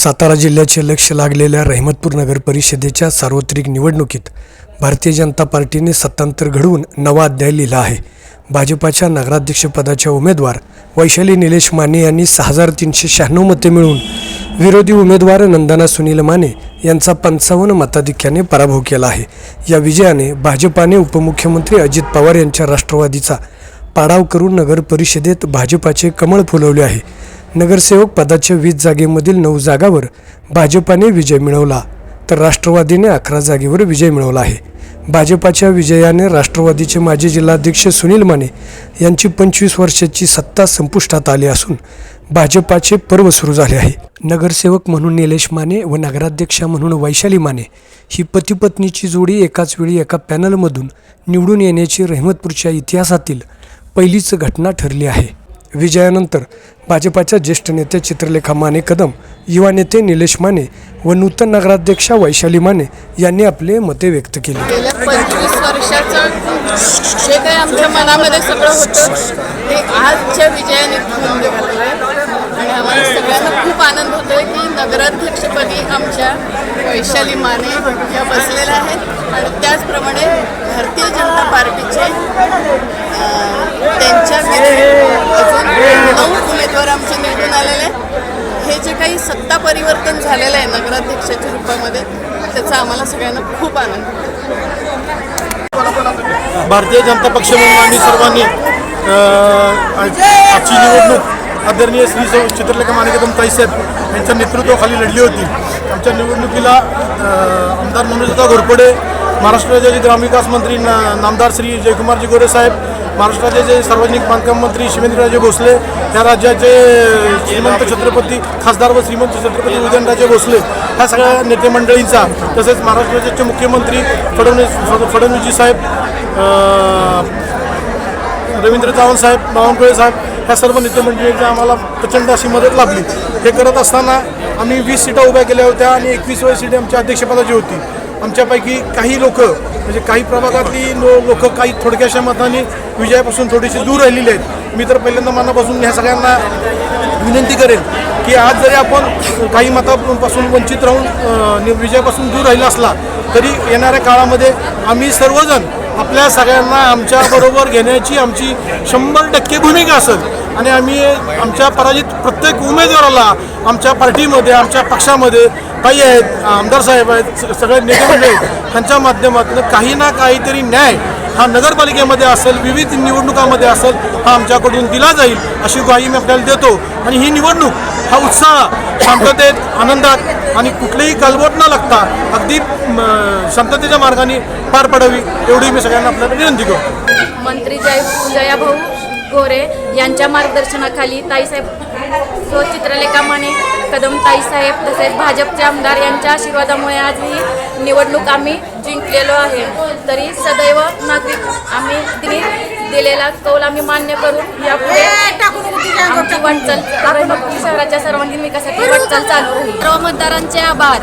सातारा जिल्ह्याचे लक्ष लागलेल्या रहिमतपूर नगर परिषदेच्या सार्वत्रिक निवडणुकीत भारतीय जनता पार्टीने सत्तांतर घडवून नवा अध्याय लिहिला आहे. भाजपाच्या नगराध्यक्षपदाच्या उमेदवार वैशाली निलेश माने यांनी सहा हजार तीनशे शहाण्णव मते मिळवून विरोधी उमेदवार नंदना सुनील माने यांचा पंचावन्न मताधिक्याने पराभव केला आहे. या विजयाने भाजपाने उपमुख्यमंत्री अजित पवार यांच्या राष्ट्रवादीचा पाडाव करून नगर परिषदेत भाजपाचे कमळ फुलवले आहे. नगरसेवक पदाच्या वीस जागेमधील नऊ जागावर भाजपाने विजय मिळवला तर राष्ट्रवादीने अकरा जागेवर विजय मिळवला आहे. भाजपाच्या विजयाने राष्ट्रवादीचे माजी जिल्हाध्यक्ष सुनील माने यांची पंचवीस वर्षाची सत्ता संपुष्टात आली असून भाजपाचे पर्व सुरू झाले आहे. नगरसेवक म्हणून निलेश माने व नगराध्यक्षा म्हणून वैशाली माने ही पतीपत्नीची जोडी एकाच वेळी एका पॅनलमधून निवडून येण्याची रहमतपूरच्या इतिहासातील पहिलीच घटना ठरली आहे. विजयानंतर भाजपाच्या ज्येष्ठ नेत्या चित्रलेखा माने कदम युवा नेते निलेश माने व नूतन नगराध्यक्षा वैशाली माने यांनी आपले मते व्यक्त केली. पंचवीस वर्षाचं जे काही आमच्या मनामध्ये सगळं होतं ते आजच्या विजयाने म्हणजे आणि आम्हाला सगळ्यांना खूप आनंद होतो आहे की नगराध्यक्षपदी आमच्या वैशाली माने या बसलेल्या आहेत. आणि त्या भारतीय जनता पार्टीचे अं, त्यांच्या विरुद्ध अजून नऊ उमेदवार आमचे निवडून आलेले हे जे काही सत्ता परिवर्तन झालेलं आहे नगराध्यक्षाच्या रूपामध्ये त्याचा आम्हाला सगळ्यांना खूप आनंद भारतीय जनता पक्ष म्हणून आम्ही सर्वांनी आजची निवडणूक आदरणीय श्री सौ चित्रलेखा माणिकदम ताईसाहेब यांच्या नेतृत्वाखाली लढली होती. आमच्या निवडणुकीला आमदार मनोजदा घोरपडे महाराष्ट्र राज्याचे ग्रामविकास मंत्री ना नामदार श्री जयकुमारजी गोरे साहेब महाराष्ट्राचे जे सार्वजनिक बांधकाम मंत्री शिवेंद्रराजे भोसले या राज्याचे श्रीमंत छत्रपती खासदार व श्रीमंत छत्रपती उदयनराजे भोसले ह्या सगळ्या नेते मंडळींचा तसेच महाराष्ट्र राज्याचे मुख्यमंत्री फडणवीस फडणवीसजी साहेब रवींद्र चव्हाण साहेब बावनकुळे साहेब ह्या सर्व नेते मंडळींची आम्हाला प्रचंड अशी मदत लाभली. हे करत असताना आम्ही वीस सीटा उभ्या केल्या होत्या आणि एकवीसव्या सीट आमच्या अध्यक्षपदाची होती. आमच्यापैकी काही लोक म्हणजे काही प्रभागातली लो लोक काही थोडक्याशा मताने विजयापासून थोडीशी दूर राहिलेली आहेत. मी तर पहिल्यांदा मनापासून ह्या सगळ्यांना विनंती करेन की आज जरी आपण काही मतापासून वंचित राहून विजयापासून दूर राहिला असला तरी येणाऱ्या काळामध्ये आम्ही सर्वजण आपल्या सगळ्यांना आमच्याबरोबर घेण्याची आमची शंभर टक्के भूमिका असेल. आणि आम्ही आमच्या पराजित प्रत्येक उमेदवाराला आमच्या पार्टीमध्ये आमच्या पक्षामध्ये काही आहेत आमदार साहेब आहेत सगळे नेते आहेत. त्यांच्या माध्यमातून काही ना काहीतरी न्याय हा नगरपालिकेमध्ये असेल विविध निवडणुकामध्ये असेल हा आमच्याकडून दिला जाईल अशी ग्वाही मी आपल्याला देतो. आणि ही निवडणूक हा उत्साह शांततेत आनंदात आणि कुठलेही कलबोट न लागता अगदी शांततेच्या मार्गाने पार पडावी एवढी मी सगळ्यांना आपल्याला विनंती करतो. मंत्री जय जयाभाऊ गोरे यांच्या मार्गदर्शनाखाली ताईसाहेब सो चित्रलेखा माने कदम ताईसाहेब तसेच भाजपचे आमदार यांच्या आशीर्वादामुळे आज ही निवडणूक आम्ही जिंकलेलो आहे. तरी सदैव नागरिक आम्ही तिने दिलेला कौल आम्ही मान्य करून यापुढे आमची वाटचाल शहराच्या सर्वांगीण विकासाची वाटचाल चालू राहील. सर्व मतदारांचे आभार.